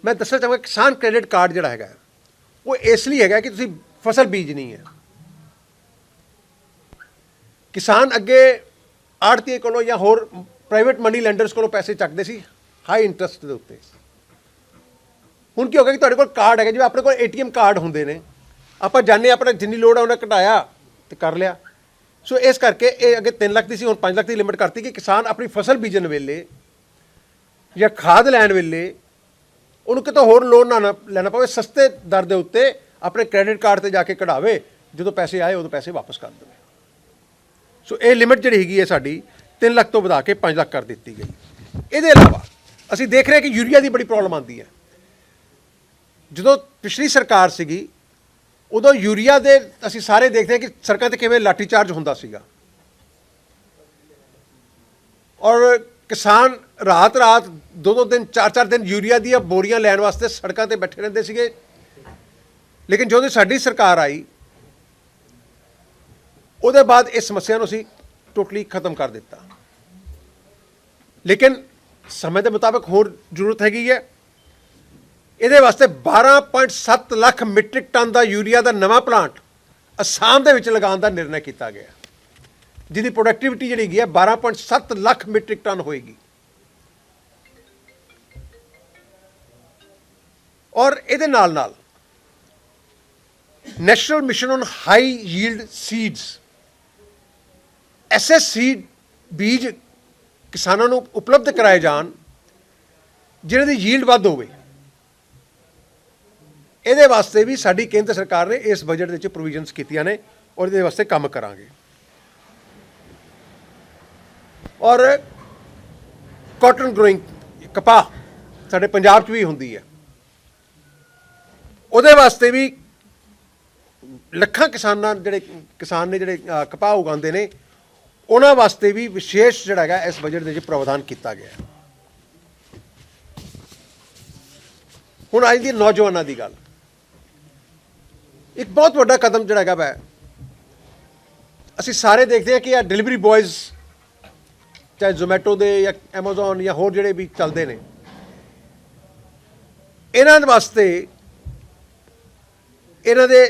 B: ਮੈਂ ਦੱਸਣਾ ਚਾਹਾਂਗਾ ਕਿਸਾਨ ਕ੍ਰੈਡਿਟ ਕਾਰਡ ਜਿਹੜਾ ਹੈਗਾ, ਉਹ ਇਸ ਲਈ ਹੈਗਾ ਕਿ ਤੁਸੀਂ ਫਸਲ ਬੀਜਣੀ ਹੈ। ਕਿਸਾਨ ਅੱਗੇ ਆੜਤੀਏ ਕੋਲੋਂ ਜਾਂ ਹੋਰ ਪ੍ਰਾਈਵੇਟ ਮਨੀ ਲੈਂਡਰਸ ਕੋਲੋਂ ਪੈਸੇ ਚੱਕਦੇ ਸੀ? ਹਾਈ ਇੰਟਰਸਟ ਦੇ ਉੱਤੇ। ਹੁਣ ਕੀ ਹੋ ਗਿਆ ਕਿ ਤੁਹਾਡੇ ਕੋਲ ਕਾਰਡ ਹੈਗਾ, ਜਿਵੇਂ ਆਪਣੇ ਕੋਲ ਏਟੀਐਮ ਕਾਰਡ ਹੁੰਦੇ ਨੇ। ਆਪਾਂ ਜਾਣੇ ਆਪਣਾ ਜਿੰਨੀ ਲੋੜ ਆ ਉਹਨਾਂ ਘਟਾਇਆ ਤੇ ਕਰ ਲਿਆ। ਸੋ ਇਸ ਕਰਕੇ ਇਹ ਅੱਗੇ 3 ਲੱਖ ਦੀ ਸੀ, ਹੁਣ 5 ਲੱਖ ਦੀ ਲਿਮਿਟ ਕਰਤੀ ਕਿ ਕਿਸਾਨ ਆਪਣੀ ਫਸਲ ਬੀਜਣ ਵੇਲੇ ਜਾਂ ਖਾਦ ਲੈਣ ਵੇਲੇ ਉਹਨੂੰ ਕਿਤੋਂ ਹੋਰ ਲੋਨ ਨਾ ਲੈਣਾ ਪਵੇ, ਸਸਤੇ ਦਰ ਦੇ ਉੱਤੇ ਆਪਣੇ ਕ੍ਰੈਡਿਟ ਕਾਰਡ ਤੇ ਜਾ ਕੇ ਕਢਾਵੇ। ਜਦੋਂ ਪੈਸੇ ਆਏ, ਉਦੋਂ ਪੈਸੇ ਵਾਪਸ ਕਰ ਦੇਵੇ ਸੋ ਇਹ ਲਿਮਿਟ ਜਿਹੜੀ ਹੈਗੀ ਹੈ ਸਾਡੀ 3 ਲੱਖ ਤੋਂ ਵਧਾ ਕੇ 5 ਲੱਖ ਕਰ ਦਿੱਤੀ ਗਈ। ਇਹਦੇ ਇਲਾਵਾ ਅਸੀਂ ਦੇਖ ਰਹੇ ਹਾਂ ਕਿ ਯੂਰੀਆ ਦੀ ਬੜੀ ਪ੍ਰੋਬਲਮ ਆਉਂਦੀ ਹੈ। ਜਦੋਂ ਪਿਛਲੀ ਸਰਕਾਰ ਸੀਗੀ, ਉਦੋਂ ਯੂਰੀਆ ਦੇ ਅਸੀਂ ਸਾਰੇ ਦੇਖਦੇ ਹਾਂ ਕਿ ਸੜਕਾਂ ਤੇ ਕਿਵੇਂ ਲਾਠੀ ਚਾਰਜ ਹੁੰਦਾ ਸੀਗਾ। ਔਰ ਕਿਸਾਨ ਰਾਤ ਰਾਤ ਦੋ ਦੋ ਦਿਨ, ਚਾਰ ਚਾਰ ਦਿਨ ਯੂਰੀਆ ਦੀਆਂ ਬੋਰੀਆਂ ਲੈਣ ਵਾਸਤੇ ਸੜਕਾਂ ਤੇ ਬੈਠੇ ਰਹਿੰਦੇ ਸੀਗੇ। ਲੇਕਿਨ ਜਦੋਂ ਸਾਡੀ ਸਰਕਾਰ ਆਈ ਉਹਦੇ ਬਾਅਦ ਇਸ ਸਮੱਸਿਆ ਨੂੰ ਅਸੀਂ ਟੋਟਲੀ ਖਤਮ ਕਰ ਦਿੱਤਾ। ਲੇਕਿਨ ਸਮੇਂ ਦੇ ਮੁਤਾਬਕ ਹੋਰ ਜ਼ਰੂਰਤ ਹੈਗੀ ਹੈ। ਇਹਦੇ ਵਾਸਤੇ 12.7 ਲੱਖ ਮੀਟ੍ਰਿਕ ਟਨ ਦਾ ਯੂਰੀਆ ਦਾ ਨਵਾਂ ਪਲਾਂਟ ਅਸਾਮ ਦੇ ਵਿੱਚ ਲਗਾਉਣ ਦਾ ਨਿਰਣਾ ਕੀਤਾ ਗਿਆ। ਜਿਹਦੀ ਪ੍ਰੋਡਕਟਿਵਿਟੀ ਜਿਹੜੀ ਹੈਗੀ ਹੈ 12.7 ਲੱਖ ਮੀਟ੍ਰਿਕ ਟਨ ਹੋਏਗੀ। ਔਰ ਇਹਦੇ ਨਾਲ ਨਾਲ national mission on high yield seeds SS seed ਬੀਜ ਕਿਸਾਨਾਂ ਨੂੰ ਉਪਲਬਧ ਕਰਾਏ ਜਾਣ, ਜਿਹਨਾਂ ਦੀ ਯੀਲਡ ਵੱਧ ਹੋਵੇ। ਇਹਦੇ ਵਾਸਤੇ ਵੀ ਸਾਡੀ ਕੇਂਦਰ ਸਰਕਾਰ ਨੇ ਇਸ ਬਜਟ ਦੇ ਵਿੱਚ ਪ੍ਰੋਵੀਜ਼ਨਸ ਕੀਤੀਆਂ ਨੇ ਔਰ ਇਹਦੇ ਵਾਸਤੇ ਕੰਮ ਕਰਾਂਗੇ। ਔਰ ਕਾਟਨ ਗਰੋਇੰਗ ਕਪਾਹ ਸਾਡੇ ਪੰਜਾਬ 'ਚ ਵੀ ਹੁੰਦੀ ਹੈ। ਉਹਦੇ ਵਾਸਤੇ ਵੀ ਲੱਖਾਂ ਕਿਸਾਨਾਂ ਜਿਹੜੇ ਕਿਸਾਨ ਨੇ ਜਿਹੜੇ ਕਪਾਹ ਉਗਾਉਂਦੇ ਨੇ ਉਹਨਾਂ ਵਾਸਤੇ ਵੀ ਵਿਸ਼ੇਸ਼ ਜਿਹੜਾ ਹੈਗਾ ਇਸ ਬਜਟ ਦੇ ਵਿੱਚ ਪ੍ਰਾਵਧਾਨ ਕੀਤਾ ਗਿਆ ਹੈ। ਹੁਣ ਅੱਜ ਦੀ ਨੌਜਵਾਨਾਂ ਦੀ ਗੱਲ। ਇੱਕ ਬਹੁਤ ਵੱਡਾ ਕਦਮ ਜਿਹੜਾ ਹੈਗਾ ਵੈ, ਅਸੀਂ ਸਾਰੇ ਦੇਖਦੇ ਹਾਂ ਕਿ ਇਹ ਡਿਲੀਵਰੀ ਬॉयਜ਼ ਚਾਹੇ ਜ਼ੋਮੈਟੋ ਦੇ ਜਾਂ Amazon ਜਾਂ ਹੋਰ ਜਿਹੜੇ ਵੀ ਚੱਲਦੇ ਨੇ, ਇਹਨਾਂ ਦੇ ਵਾਸਤੇ, ਇਹਨਾਂ ਦੇ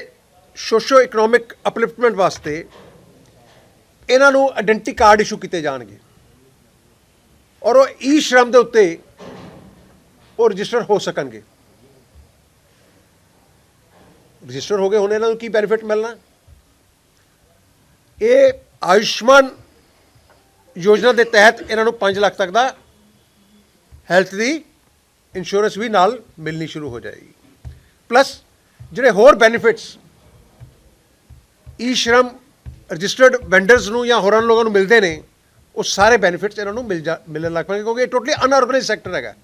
B: ਸੋਸ਼ੋ ਇਕਨੋਮਿਕ ਅਪਲਿਫਟਮੈਂਟ ਵਾਸਤੇ ਇਹਨਾਂ ਨੂੰ ਆਇਡੈਂਟੀ ਕਾਰਡ ਇਸ਼ੂ ਕੀਤੇ ਜਾਣਗੇ। ਔਰ ਉਹ ਈ ਸ਼ਰਮ ਦੇ ਉੱਤੇ ਉਹ ਰਜਿਸਟਰ ਹੋ ਸਕਣਗੇ। ਰਜਿਸਟਰ ਹੋ ਗਏ, ਹੁਣ ਇਹਨਾਂ ਨੂੰ ਕੀ ਬੈਨੀਫਿਟ ਮਿਲਣਾ? ਇਹ ਆਯੁਸ਼ਮਾਨ ਯੋਜਨਾ ਦੇ ਤਹਿਤ ਇਹਨਾਂ ਨੂੰ 5 ਲੱਖ ਤੱਕ ਦਾ ਹੈਲਥ ਦੀ ਇੰਸ਼ੋਰੈਂਸ ਵੀ ਨਾਲ ਮਿਲਣੀ ਸ਼ੁਰੂ ਹੋ ਜਾਏਗੀ। ਪਲੱਸ ਜਿਹੜੇ ਹੋਰ ਬੈਨੀਫਿਟਸ ਈ ਸ਼ਰਮ ਰਜਿਸਟਰਡ ਵੈਂਡਰਸ ਨੂੰ ਜਾਂ ਹੋਰਾਂ ਲੋਕਾਂ ਨੂੰ ਮਿਲਦੇ ਨੇ ਉਹ ਸਾਰੇ ਬੈਨੀਫਿਟਸ ਇਹਨਾਂ ਨੂੰ ਮਿਲ ਜਾ ਮਿਲਣ ਲੱਗ ਪਏ ਕਿਉਂਕਿ ਇਹ ਟੋਟਲੀ ਅਨਆਰਗੇਨਾਈਜ਼ ਸੈਕਟਰ ਹੈਗਾ।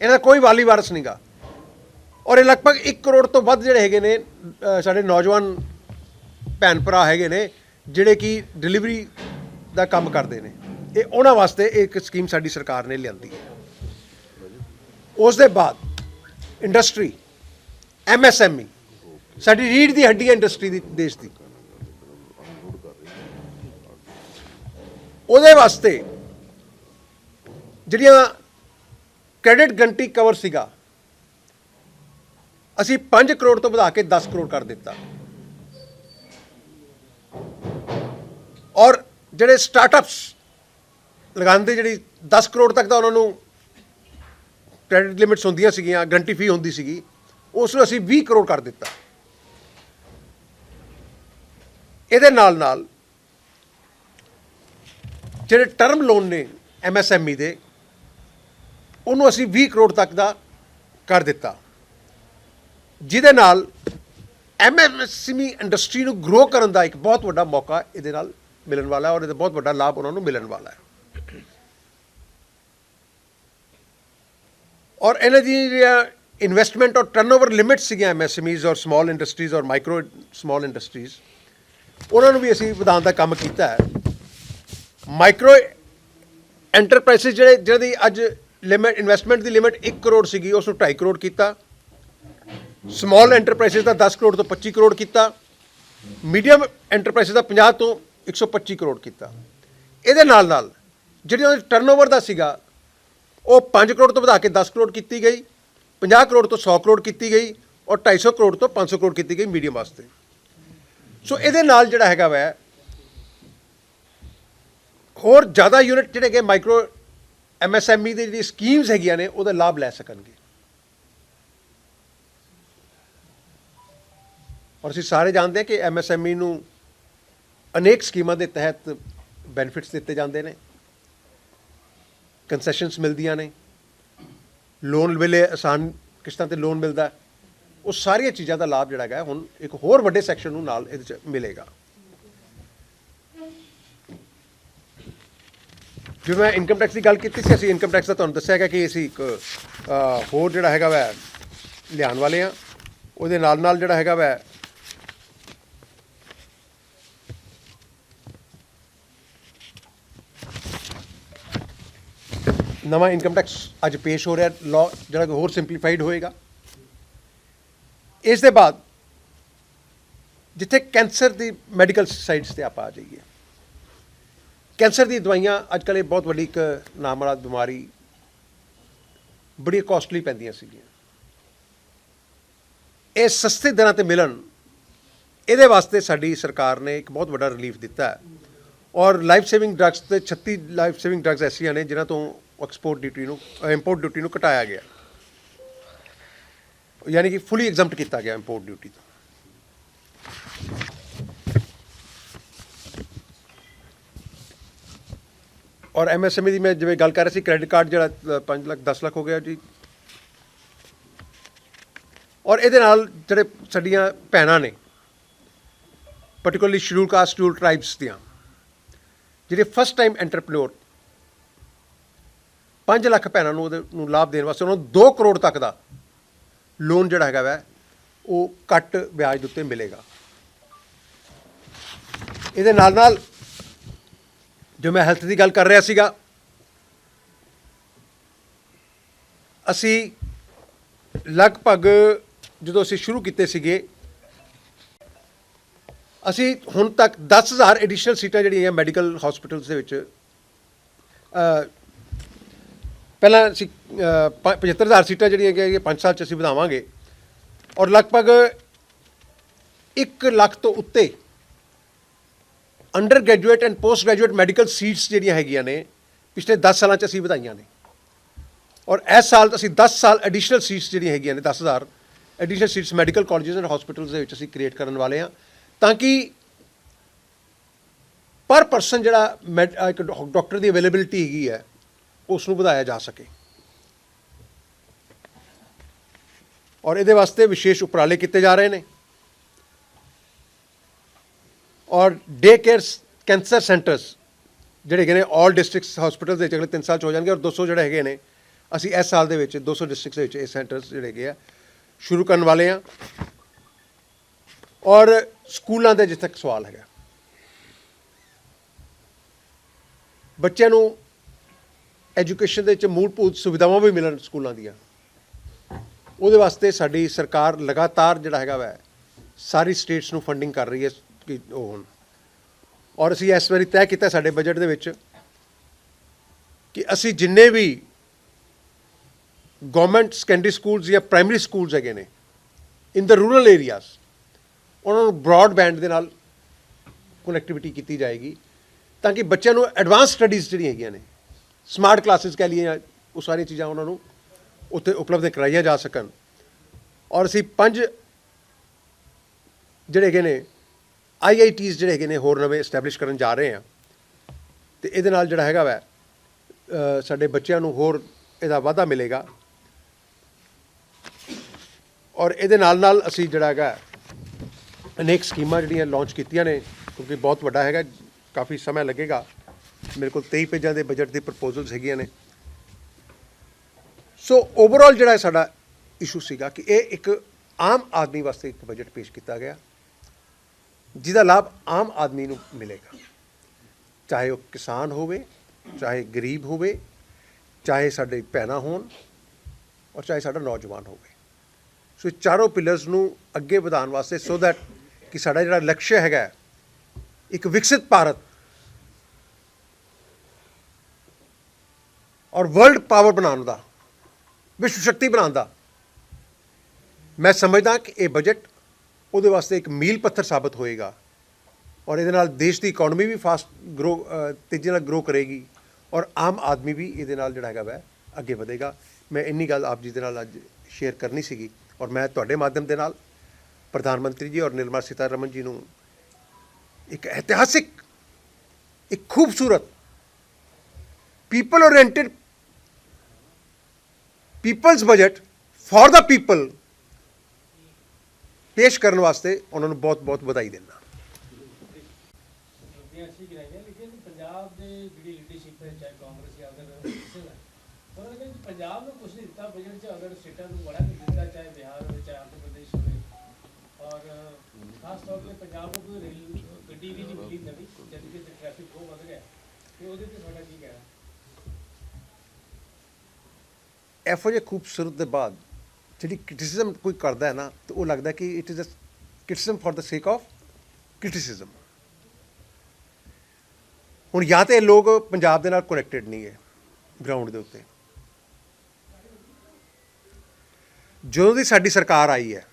B: ਇਹਨਾਂ ਦਾ ਕੋਈ ਵਾਲੀ ਵਾਰਸ ਨਹੀਂਗਾ ਔਰ ਇਹ ਲਗਭਗ 1 ਕਰੋੜ ਤੋਂ ਵੱਧ ਜਿਹੜੇ ਹੈਗੇ ਨੇ ਸਾਡੇ ਨੌਜਵਾਨ ਭੈਣ ਭਰਾ ਹੈਗੇ ਨੇ ਜਿਹੜੇ ਕਿ ਡਿਲੀਵਰੀ ਦਾ ਕੰਮ ਕਰਦੇ ਨੇ। ਇਹ ਉਹਨਾਂ ਵਾਸਤੇ ਇੱਕ ਸਕੀਮ ਸਾਡੀ ਸਰਕਾਰ ਨੇ ਲਿਆਂਦੀ ਹੈ। ਉਸ ਦੇ ਬਾਅਦ ਇੰਡਸਟਰੀ ਐਮਐਸਐਮਈ E, ਸਾਡੀ ਰੀੜ ਦੀ ਹੱਡੀ ਹੈ ਇੰਡਸਟਰੀ ਦੀ ਦੇਸ਼ ਦੀ। ਉਹਦੇ ਵਾਸਤੇ ਜਿਹੜੀਆਂ ਕ੍ਰੈਡਿਟ ਗਰੰਟੀ ਕਵਰ ਸੀਗਾ, ਅਸੀਂ 5 ਕਰੋੜ ਤੋਂ ਵਧਾ ਕੇ 10 ਕਰੋੜ ਕਰ ਦਿੱਤਾ। ਔਰ ਜਿਹੜੇ ਸਟਾਰਟਅਪਸ ਲਗਾਉਂਦੇ, ਜਿਹੜੀ 10 ਕਰੋੜ ਤੱਕ ਦਾ ਉਹਨਾਂ ਨੂੰ ਕ੍ਰੈਡਿਟ ਲਿਮਿਟਸ ਹੁੰਦੀਆਂ ਸੀਗੀਆਂ, ਗਰੰਟੀ ਫੀ ਹੁੰਦੀ ਸੀਗੀ, ਉਸ ਨੂੰ ਅਸੀਂ 20 ਕਰੋੜ ਕਰ ਦਿੱਤਾ। ਇਹਦੇ ਨਾਲ ਨਾਲ ਜਿਹੜੇ ਟਰਮ ਲੋਨ ਨੇ ਐਮਐਸਐਮਈ ਦੇ, ਉਹਨੂੰ ਅਸੀਂ 20 ਕਰੋੜ ਤੱਕ ਦਾ ਕਰ ਦਿੱਤਾ। ਜਿਹਦੇ ਨਾਲ ਐਮਐਸਐਮਈ ਇੰਡਸਟਰੀ ਨੂੰ ਗਰੋ ਕਰਨ ਦਾ ਇੱਕ ਬਹੁਤ ਵੱਡਾ ਮੌਕਾ ਇਹਦੇ ਨਾਲ ਮਿਲਣ ਵਾਲਾ ਹੈ ਔਰ ਇਹਦਾ ਬਹੁਤ ਵੱਡਾ ਲਾਭ ਉਹਨਾਂ ਨੂੰ ਮਿਲਣ ਵਾਲਾ ਹੈ। ਔਰ ਇਹਨਾਂ ਦੀ ਜਿਹੜੀਆਂ ਇਨਵੈਸਟਮੈਂਟ ਔਰ ਟਰਨਓਵਰ ਲਿਮਿਟ ਸੀਗੀਆਂ ਐਮਐਸਐਮਈਜ਼ ਔਰ ਸਮਾਲ ਇੰਡਸਟਰੀਜ਼ ਔਰ ਮਾਈਕਰੋ ਸਮਾਲ ਇੰਡਸਟਰੀਜ਼ ਉਹਨਾਂ ਨੂੰ ਵੀ ਅਸੀਂ ਵਧਾਉਣ ਦਾ ਕੰਮ ਕੀਤਾ ਹੈ। ਮਾਈਕਰੋ ਐਂਟਰਪ੍ਰਾਈਜ਼ਸ ਜਿਹੜੇ ਜਿਹਦੀ ਅੱਜ ਲਿਮਿਟ ਇਨਵੈਸਟਮੈਂਟ ਦੀ ਲਿਮਿਟ 1 ਕਰੋੜ ਸੀਗੀ, ਉਸ ਨੂੰ 2.5 ਕਰੋੜ ਕੀਤਾ। ਸਮਾਲ ਐਂਟਰਪ੍ਰਾਈਜ਼ਸ ਦਾ 10 ਕਰੋੜ ਤੋਂ 25 ਕਰੋੜ ਕੀਤਾ। ਮੀਡੀਅਮ ਐਂਟਰਪ੍ਰਾਈਜ਼ਸ ਦਾ 50 ਤੋਂ 125 ਕਰੋੜ ਕੀਤਾ। ਇਹਦੇ ਨਾਲ ਨਾਲ ਜਿਹੜੀ ਉਹਦੀ ਟਰਨਓਵਰ ਦਾ ਸੀਗਾ, ਉਹ 5 ਕਰੋੜ ਤੋਂ ਵਧਾ ਕੇ 10 ਕਰੋੜ ਕੀਤੀ ਗਈ 50 ਕਰੋੜ ਤੋਂ 100 ਕਰੋੜ ਕੀਤੀ ਗਈ ਔਰ 250 ਕਰੋੜ ਤੋਂ 500 ਕਰੋੜ ਕੀਤੀ ਗਈ ਮੀਡੀਅਮ ਵਾਸਤੇ। ਸੋ ਇਹਦੇ ਨਾਲ ਜਿਹੜਾ ਹੈਗਾ ਵੈ ਹੋਰ ਜ਼ਿਆਦਾ ਯੂਨਿਟ ਜਿਹੜੇ ਕਿ ਮਾਈਕਰੋ ਐਮਐਸਐਮਈ ਦੀ ਜਿਹੜੀ ਸਕੀਮਸ ਹੈਗੀਆਂ ਨੇ, ਉਹਦਾ ਲਾਭ ਲੈ ਸਕਣਗੇ। ਔਰ ਅਸੀਂ ਸਾਰੇ ਜਾਣਦੇ ਹਾਂ ਕਿ ਐਮਐਸਐਮਈ ਨੂੰ ਅਨੇਕ ਸਕੀਮਾਂ ਦੇ ਤਹਿਤ ਬੈਨੀਫਿਟਸ ਦਿੱਤੇ ਜਾਂਦੇ ਨੇ। ਕੰਸੈਸ਼ਨਸ ਮਿਲਦੀਆਂ ਨੇ। ਲੋਨ ਵੇਲੇ ਆਸਾਨ ਕਿਸ਼ਤਾਂ ਤੇ ਲੋਨ ਮਿਲਦਾ। ਉਹ ਸਾਰੀਆਂ ਚੀਜ਼ਾਂ ਦਾ ਲਾਭ ਜਿਹੜਾ ਹੈਗਾ, ਹੁਣ ਇੱਕ ਹੋਰ ਵੱਡੇ ਸੈਕਸ਼ਨ ਨੂੰ ਨਾਲ ਇਹਦੇ ਚ ਮਿਲੇਗਾ। ਜਿਵੇਂ ਮੈਂ ਇਨਕਮ ਟੈਕਸ ਦੀ ਗੱਲ ਕੀਤੀ ਸੀ, ਅਸੀਂ ਇਨਕਮ ਟੈਕਸ ਦਾ ਤੁਹਾਨੂੰ ਦੱਸਿਆ ਹੈਗਾ ਕਿ ਅਸੀਂ ਇੱਕ ਹੋਰ ਜਿਹੜਾ ਹੈਗਾ ਵੈ, ਲਿਆਉਣ ਵਾਲੇ ਆ ਉਹਦੇ ਨਾਲ ਨਾਲ ਜਿਹੜਾ ਹੈਗਾ ਵੈ, ਨਵਾਂ ਇਨਕਮ ਟੈਕਸ ਅੱਜ ਪੇਸ਼ ਹੋ ਰਿਹਾ। ਲਾਅ ਜਿਹੜਾ ਕਿ ਹੋਰ ਸਿੰਪਲੀਫਾਈਡ ਹੋਏਗਾ। ਇਸ ਦੇ ਬਾਅਦ ਜਿੱਥੇ ਕੈਂਸਰ ਦੀ ਮੈਡੀਕਲ ਸਾਈਡਸ ਤੇ ਆਪਾਂ ਆ ਜਾਈਏ। ਕੈਂਸਰ ਦੀ ਦਵਾਈਆਂ ਅੱਜ ਕੱਲ੍ਹ ਇਹ ਬਹੁਤ ਵੱਡੀ ਇੱਕ ਨਾਮਰਾਦ ਬਿਮਾਰੀ ਬੜੀ ਕਾਸਟਲੀ ਪੈਂਦੀਆਂ ਸੀਗੀਆਂ। ਇਹ ਸਸਤੇ ਦਰਾਂ ਤੇ ਮਿਲਣ, ਇਹਦੇ ਵਾਸਤੇ ਸਾਡੀ ਸਰਕਾਰ ਨੇ ਇੱਕ ਬਹੁਤ ਵੱਡਾ ਰਿਲੀਫ ਦਿੱਤਾ ਹੈ। ਔਰ ਲਾਈਫ ਸੇਵਿੰਗ ਡਰੱਗਸ ਤੇ 36 ਲਾਈਫ ਸੇਵਿੰਗ ਡਰੱਗਸ ਐਸੀਆਂ ਨੇ ਜਿਨ੍ਹਾਂ ਤੋਂ ਐਕਸਪੋਰਟ ਡਿਊਟੀ ਨੂੰ ਇੰਪੋਰਟ ਡਿਊਟੀ ਨੂੰ ਘਟਾਇਆ ਗਿਆ। ਯਾਨੀ ਕਿ ਫੁੱਲੀ ਐਗਜ਼ੈਂਪਟ ਕੀਤਾ ਗਿਆ ਇੰਪੋਰਟ ਡਿਊਟੀ ਤੋਂ। ਔਰ ਐਮਐਸਐਮਈ ਦੀ ਮੈਂ ਜਿਵੇਂ ਗੱਲ ਕਰ ਰਿਹਾ ਸੀ ਕ੍ਰੈਡਿਟ ਕਾਰਡ ਜਿਹੜਾ 5 ਲੱਖ 10 ਲੱਖ ਹੋ ਗਿਆ ਜੀ। ਔਰ ਇਹਦੇ ਨਾਲ ਜਿਹੜੇ ਸਾਡੀਆਂ ਭੈਣਾਂ ਨੇ particularly scheduled caste scheduled tribes ਦੀਆਂ, ਜਿਹੜੇ ਫਸਟ ਟਾਈਮ ਐਂਟਰਪ੍ਰੈਨਿਓਰ 5 ਲੱਖ ਭੈਣਾਂ ਨੂੰ ਉਹਦੇ, ਨੂੰ ਲਾਭ ਦੇਣ ਵਾਸਤੇ ਉਹਨਾਂ ਨੂੰ 2 ਕਰੋੜ ਤੱਕ ਦਾ ਲੋਨ ਜਿਹੜਾ ਹੈਗਾ ਵੈ, ਉਹ ਘੱਟ ਵਿਆਜ ਦੇ ਉੱਤੇ ਮਿਲੇਗਾ। ਇਹਦੇ ਨਾਲ ਨਾਲ ਜੋ ਮੈਂ ਹੈਲਥ ਦੀ ਗੱਲ ਕਰ ਰਿਹਾ ਸੀਗਾ ਅਸੀਂ ਲਗਭਗ ਜਦੋਂ ਅਸੀਂ ਸ਼ੁਰੂ ਕੀਤੇ ਸੀਗੇ ਅਸੀਂ ਹੁਣ ਤੱਕ 10000 ਐਡੀਸ਼ਨਲ ਸੀਟਾਂ ਜਿਹੜੀਆਂ ਮੈਡੀਕਲ ਹਸਪੀਟਲਸ ਦੇ ਵਿੱਚ ਪਹਿਲਾਂ ਅਸੀਂ ਅ, ਪ- 75000 ਸੀਟਾਂ ਜਿਹੜੀਆਂ ਕਿ 5 ਸਾਲ ਚ ਅਸੀਂ ਵਧਾਵਾਂਗੇ। ਔਰ ਲਗਭਗ 1 ਲੱਖ ਤੋਂ ਉੱਤੇ undergraduate and postgraduate medical seats ਜਿਹੜੀਆਂ ਹੈਗੀਆਂ ਨੇ, ਪਿਛਲੇ 10 ਸਾਲਾਂ ਚ ਅਸੀਂ ਵਧਾਈਆਂ ਨੇ। ਔਰ ਇਸ ਸਾਲ ਅਸੀਂ 10 ਸਾਲ ਐਡੀਸ਼ਨਲ ਸੀਟਸ ਜਿਹੜੀਆਂ ਹੈਗੀਆਂ ਨੇ 10000 additional seats medical colleges and hospitals ਦੇ ਵਿੱਚ ਅਸੀਂ ਕ੍ਰੀਏਟ ਕਰਨ ਵਾਲੇ ਹਾਂ, ਤਾਂ ਕਿ ਪਰ ਪਰਸਨ ਜਿਹੜਾ ਮੈਡ- ਅਹ ਇੱਕ ਡਾਕਟਰ ਦੀ ਅਵੇਲੇਬਿਲਟੀ ਹੈਗੀ ਹੈ, ਉਸ ਨੂੰ ਵਧਾਇਆ ਜਾ ਸਕੇ। ਔਰ ਇਹਦੇ ਵਾਸਤੇ ਵਿਸ਼ੇਸ਼ ਉਪਰਾਲੇ ਕੀਤੇ ਜਾ ਰਹੇ ਨੇ। ਔਰ ਡੇ ਕੇਅਰ ਕੈਂਸਰ ਸੈਂਟਰਸ ਜਿਹੜੇ ਹੈਗੇ ਨੇ ਆਲ ਡਿਸਟ੍ਰਿਕਟਸ ਹਸਪੀਟਲਸ ਦੇ ਵਿੱਚ ਅਗਲੇ 3 ਸਾਲ ਚ ਹੋ ਜਾਣਗੇ ਔਰ 200 ਜਿਹੜੇ ਹੈਗੇ ਨੇ, ਅਸੀਂ ਇਸ ਸਾਲ ਦੇ ਵਿੱਚ 200 ਡਿਸਟ੍ਰਿਕਟਸ ਦੇ ਵਿੱਚ ਇਹ ਸੈਂਟਰਸ ਜਿਹੜੇ ਹੈਗੇ ਆ, ਸ਼ੁਰੂ ਕਰਨ ਵਾਲੇ ਆ। ਔਰ ਸਕੂਲਾਂ ਦੇ ਜਿੱਥੇ ਤੱਕ ਸਵਾਲ ਹੈਗਾ, ਬੱਚਿਆਂ ਨੂੰ ਐਜੂਕੇਸ਼ਨ ਦੇ ਵਿੱਚ ਮੂਲਭੂਤ ਸੁਵਿਧਾਵਾਂ ਵੀ ਮਿਲਣ ਸਕੂਲਾਂ ਦੀਆਂ। ਉਹਦੇ ਵਾਸਤੇ ਸਾਡੀ ਸਰਕਾਰ ਲਗਾਤਾਰ ਜਿਹੜਾ ਹੈਗਾ ਵੈ, ਸਾਰੀ ਸਟੇਟਸ ਨੂੰ ਫੰਡਿੰਗ ਕਰ ਰਹੀ ਹੈ ਕਿ ਉਹ ਹੋਣ। ਔਰ ਅਸੀਂ ਇਸ ਵਾਰੀ ਤੈਅ ਕੀਤਾ ਸਾਡੇ ਬਜਟ ਦੇ ਵਿੱਚ ਕਿ ਅਸੀਂ ਜਿੰਨੇ ਵੀ ਗਵਰਨਮੈਂਟ ਸੈਕੰਡਰੀ ਸਕੂਲਸ ਜਾਂ ਪ੍ਰਾਇਮਰੀ ਸਕੂਲਸ ਹੈਗੇ ਨੇ ਇਨ ਦ ਰੂਰਲ ਏਰੀਆਜ਼ ਉਹਨਾਂ ਨੂੰ ਬ੍ਰੌਡਬੈਂਡ ਦੇ ਨਾਲ ਕਨੈਕਟੀਵਿਟੀ ਕੀਤੀ ਜਾਏਗੀ ਤਾਂ ਕਿ ਬੱਚਿਆਂ ਨੂੰ ਐਡਵਾਂਸ ਸਟੱਡੀਜ਼ ਜਿਹੜੀਆਂ ਹੈਗੀਆਂ ਨੇ ਸਮਾਰਟ ਕਲਾਸਿਸ ਕਹਿ ਲਈਏ ਜਾਂ ਉਹ ਸਾਰੀਆਂ ਚੀਜ਼ਾਂ ਉਹਨਾਂ ਨੂੰ ਉੱਥੇ ਉਪਲਬਧ ਕਰਾਈਆਂ ਜਾ ਸਕਣ। ਔਰ ਅਸੀਂ ਪੰਜ ਜਿਹੜੇ ਹੈਗੇ ਨੇ ਆਈਆਈਟੀਜ਼ ਜਿਹੜੇ ਹੈਗੇ ਨੇ ਹੋਰ ਨਵੇਂ ਐਸਟੈਬਲਿਸ਼ ਕਰਨ ਜਾ ਰਹੇ ਹਾਂ ਤੇ ਇਹਦੇ ਨਾਲ ਜਿਹੜਾ ਹੈਗਾ ਵੈ ਸਾਡੇ ਬੱਚਿਆਂ ਨੂੰ ਹੋਰ ਇਹਦਾ ਵਾਧਾ ਮਿਲੇਗਾ। ਔਰ ਇਹਦੇ ਨਾਲ ਨਾਲ ਅਸੀਂ ਜਿਹੜਾ ਹੈਗਾ, ਅਨੇਕ ਸਕੀਮਾਂ ਜਿਹੜੀਆਂ ਲਾਂਚ ਕੀਤੀਆਂ ਨੇ, ਕਿਉਂਕਿ ਬਹੁਤ ਵੱਡਾ ਹੈਗਾ, ਕਾਫੀ ਸਮਾਂ ਲੱਗੇਗਾ। ਮੇਰੇ ਕੋਲ 23 ਪੇਜਾਂ ਦੇ ਬਜਟ ਦੀ ਪ੍ਰਪੋਜ਼ਲਸ ਹੈਗੀਆਂ ਨੇ। ਸੋ ਓਵਰਆਲ ਜਿਹੜਾ ਸਾਡਾ ਇਸ਼ੂ ਸੀਗਾ ਕਿ ਇਹ ਇੱਕ ਆਮ ਆਦਮੀ ਵਾਸਤੇ ਇੱਕ ਬਜਟ ਪੇਸ਼ ਕੀਤਾ ਗਿਆ। ਜਿਹਦਾ ਲਾਭ ਆਮ ਆਦਮੀ ਨੂੰ ਮਿਲੇਗਾ। ਚਾਹੇ ਉਹ ਕਿਸਾਨ ਹੋਵੇ, ਚਾਹੇ ਗਰੀਬ ਹੋਵੇ, ਚਾਹੇ ਸਾਡੇ ਭੈਣਾਂ ਹੋਣ ਔਰ ਚਾਹੇ ਸਾਡਾ ਨੌਜਵਾਨ ਹੋਵੇ। ਸੋ ਇਹ ਚਾਰੋਂ ਪਿਲਰਸ ਨੂੰ ਅੱਗੇ ਵਧਾਉਣ ਵਾਸਤੇ ਸੋ ਦੈਟ ਕਿ ਸਾਡਾ ਜਿਹੜਾ ਲਕਸ਼ ਹੈਗਾ, ਇੱਕ ਵਿਕਸਿਤ ਭਾਰਤ ਔਰ ਵਰਲਡ ਪਾਵਰ ਬਣਾਉਣ ਦਾ, ਵਿਸ਼ਵ ਸ਼ਕਤੀ ਬਣਾਉਣ ਦਾ, ਮੈਂ ਸਮਝਦਾ ਕਿ ਇਹ ਬਜਟ ਉਹਦੇ ਵਾਸਤੇ ਇੱਕ ਮੀਲ ਪੱਥਰ ਸਾਬਤ ਹੋਏਗਾ। ਔਰ ਇਹਦੇ ਨਾਲ ਦੇਸ਼ ਦੀ ਇਕਨੋਮੀ ਵੀ ਫਾਸਟ ਗਰੋ ਤੇਜ਼ੀ ਨਾਲ ਗਰੋ ਕਰੇਗੀ। ਔਰ ਆਮ ਆਦਮੀ ਵੀ ਇਹਦੇ ਨਾਲ ਜਿਹੜਾ ਹੈਗਾ ਵੈ, ਅੱਗੇ ਵਧੇਗਾ। ਮੈਂ ਇੰਨੀ ਗੱਲ ਆਪ ਜੀ ਦੇ ਨਾਲ ਅੱਜ ਸ਼ੇਅਰ ਕਰਨੀ ਸੀਗੀ। ਔਰ ਮੈਂ ਤੁਹਾਡੇ ਮਾਧਿਅਮ ਦੇ ਨਾਲ ਪ੍ਰਧਾਨ ਮੰਤਰੀ ਜੀ ਔਰ ਨਿਰਮਲਾ ਸੀਤਾਰਮਨ ਜੀ ਨੂੰ ਇੱਕ ਇਤਿਹਾਸਿਕ, ਇੱਕ ਖੂਬਸੂਰਤ people oriented people's budget for the people ਪੇਸ਼ ਕਰਨ ਵਾਸਤੇ ਉਹਨਾਂ ਨੂੰ ਬਹੁਤ-ਬਹੁਤ ਵਧਾਈ ਦਿੰਦਾ।
C: ਪੰਜਾਬ ਦੇ ਜਿਹੜੀ ਲੀਡਰਸ਼ਿਪ ਹੈ ਚਾਹੇ ਕਾਂਗਰਸ ਜਾਂ ਅਦਰ ਕਿਸੇ ਦਾ ਉਹਨਾਂ ਨੇ ਪੰਜਾਬ ਨੂੰ ਕੁਝ ਨਹੀਂ ਦਿੱਤਾ ਬਜਟ 'ਚ ਅਗਰ ਸਟੇਟਾਂ ਨੂੰ ਬੜਾ ਨਹੀਂ ਦਿੱਤਾ ਚਾਹੇ ਬਿਹਾਰ ਹੋਵੇ ਚਾਹੇ ਆਂਧਰਾ ਪ੍ਰਦੇਸ਼ ਹੋਵੇ ਔਰ ਖਾਸ ਤੌਰ ਤੇ ਪੰਜਾਬ ਨੂੰ ਕੋਈ ਰੇਲ ਗੱਡੀ ਵੀ ਨਹੀਂ ਮਿਲੀ ਨਵੀਂ ਜਦ ਕਿ ਟ੍ਰੈਫਿਕ ਬਹੁਤ ਵੱਧ ਗਿਆ ਤੇ ਉਹਦੇ ਤੇ ਤੁਹਾਡਾ ਕੀ ਕਹਿਣਾ?
B: ਇਹੋ ਜਿਹੇ ਖੂਬਸੂਰਤ ਦੇ ਬਾਅਦ ਜਿਹੜੀ ਕ੍ਰਿਟਿਸਿਜ਼ਮ ਕੋਈ ਕਰਦਾ ਹੈ ਨਾ, ਤਾਂ ਉਹ ਲੱਗਦਾ ਕਿ it is a criticism for the sake of criticism ਹੁਣ ਜਾਂ ਤੇ ਇਹ ਲੋਕ ਪੰਜਾਬ ਦੇ ਨਾਲ ਕਨੈਕਟਡ ਨਹੀਂ ਹੈ ਗਰਾਊਂਡ ਦੇ ਉੱਤੇ। ਜਦੋਂ ਦੀ ਸਾਡੀ ਸਰਕਾਰ ਆਈ ਹੈ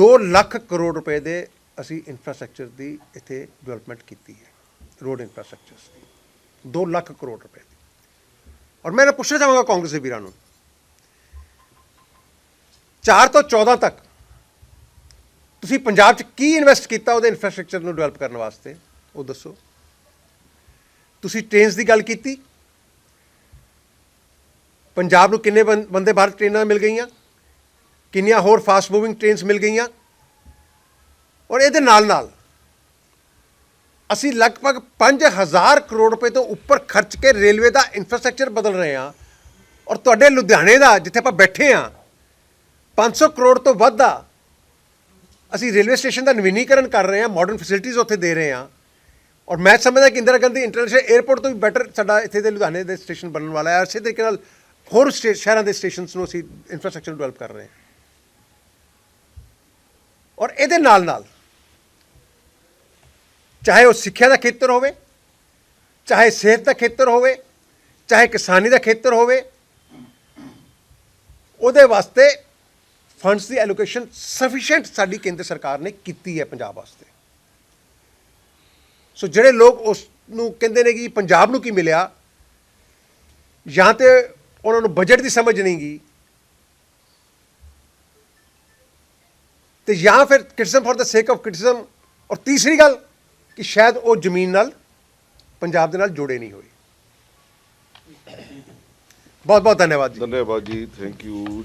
B: 2 ਲੱਖ ਕਰੋੜ ਰੁਪਏ ਦੇ ਅਸੀਂ ਇਨਫਰਾਸਟ੍ਰਕਚਰ ਦੀ ਇੱਥੇ ਡਿਵੈਲਪਮੈਂਟ ਕੀਤੀ ਹੈ ਰੋਡ ਇਨਫਰਾਸਟ੍ਰਕਚਰਸ ਦੀ। 2 ਲੱਖ ਕਰੋੜ ਰੁਪਏ ਦੀ। ਔਰ ਮੈਂ ਇਹ ਪੁੱਛਣਾ ਚਾਹਾਂਗਾ ਕਾਂਗਰਸ ਦੇ ਵੀਰਾਂ ਨੂੰ 4 ਤੋਂ 14 ਤੱਕ। ਤੁਸੀਂ ਪੰਜਾਬ 'ਚ ਕੀ ਇਨਵੈਸਟ ਕੀਤਾ ਉਹਦੇ ਇਨਫਰਾਸਟ੍ਰਕਚਰ ਨੂੰ ਡਿਵੈਲਪ ਕਰਨ ਵਾਸਤੇ? ਉਹ ਦੱਸੋ। ਤੁਸੀਂ ਟ੍ਰੇਨਸ ਦੀ ਗੱਲ ਕੀਤੀ। ਪੰਜਾਬ ਨੂੰ ਕਿੰਨੇ ਬੰ- ਬੰਦੇ ਭਾਰਤ ਟ੍ਰੇਨਾਂ ਮਿਲ ਗਈਆਂ? ਕਿੰਨੀਆਂ ਹੋਰ ਫਾਸਟ ਮੂਵਿੰਗ ਟ੍ਰੇਨਸ ਮਿਲ ਗਈਆਂ? ਔਰ ਇਹਦੇ ਨਾਲ ਨਾਲ ਅਸੀਂ ਲਗਭਗ 5000 ਕਰੋੜ ਰੁਪਏ ਤੋਂ ਉੱਪਰ ਖਰਚ ਕੇ ਰੇਲਵੇ ਦਾ ਇਨਫਰਾਸਟ੍ਰਕਚਰ ਬਦਲ ਰਹੇ ਹਾਂ। ਔਰ ਤੁਹਾਡੇ ਲੁਧਿਆਣੇ ਦਾ, ਜਿੱਥੇ ਆਪਾਂ ਬੈਠੇ ਹਾਂ 500 ਕਰੋੜ ਤੋਂ ਵੱਧ ਦਾ ਅਸੀਂ ਰੇਲਵੇ ਸਟੇਸ਼ਨ ਦਾ ਨਵੀਨੀਕਰਨ ਕਰ ਰਹੇ ਹਾਂ ਮਾਡਰਨ ਫੈਸਿਲਿਟੀਜ਼ ਉੱਥੇ ਦੇ ਰਹੇ ਹਾਂ। ਔਰ ਮੈਂ ਸਮਝਦਾ ਕਿ ਇੰਦਰਾ ਗਾਂਧੀ ਇੰਟਰਨੈਸ਼ਨਲ 에ਅਰਪੋਰਟ ਤੋਂ ਵੀ ਬੈਟਰ ਸਾਡਾ ਇੱਥੇ ਦੇ ਲੁਧਿਆਣੇ ਦੇ ਸਟੇਸ਼ਨ ਬਣਨ ਵਾਲਾ ਹੈ। ਇਸੇ ਤਰੀਕੇ ਨਾਲ ਹੋਰ ਸਟੇ- ਸ਼ਹਿਰਾਂ ਦੇ ਸਟੇਸ਼ਨਸ ਨੂੰ ਅਸੀਂ ਇਨਫਰਾਸਟ੍ਰਕਚਰ ਡਿਵੈਲਪ ਕਰ ਰਹੇ ਹਾਂ। ਔਰ ਇਹਦੇ ਨਾਲ ਨਾਲ ਚਾਹੇ ਉਹ ਸਿੱਖਿਆ ਦਾ ਖੇਤਰ ਹੋਵੇ, ਚਾਹੇ ਸਿਹਤ ਦਾ ਖੇਤਰ ਹੋਵੇ, ਚਾਹੇ ਕਿਸਾਨੀ ਦਾ ਖੇਤਰ ਹੋਵੇ, ਉਹਦੇ ਵਾਸਤੇ ਫੰਡਸ ਦੀ ਐਲੋਕੇਸ਼ਨ ਸਫੀਸ਼ੀਐਂਟ ਸਾਡੀ ਕੇਂਦਰ ਸਰਕਾਰ ਨੇ ਕੀਤੀ ਹੈ ਪੰਜਾਬ ਵਾਸਤੇ। ਸੋ ਜਿਹੜੇ ਲੋਕ ਉਸ ਨੂੰ ਕਹਿੰਦੇ ਨੇ ਕਿ ਪੰਜਾਬ ਨੂੰ ਕੀ ਮਿਲਿਆ, ਜਾਂ ਤੇ ਉਹਨਾਂ ਨੂੰ ਬਜਟ ਦੀ ਸਮਝ ਨਹੀਂ ਗਈ ਤੇ ਜਾਂ ਫਿਰ criticism for the sake of criticism ਔਰ ਤੀਸਰੀ ਗੱਲ ਕਿ ਸ਼ਾਇਦ ਉਹ ਜ਼ਮੀਨ ਨਾਲ, ਪੰਜਾਬ ਦੇ ਨਾਲ ਜੁੜੇ ਨਹੀਂ ਹੋਏ। ਬਹੁਤ ਬਹੁਤ ਧੰਨਵਾਦ ਜੀ।
A: ਧੰਨਵਾਦ ਜੀ ਥੈਂਕ ਯੂ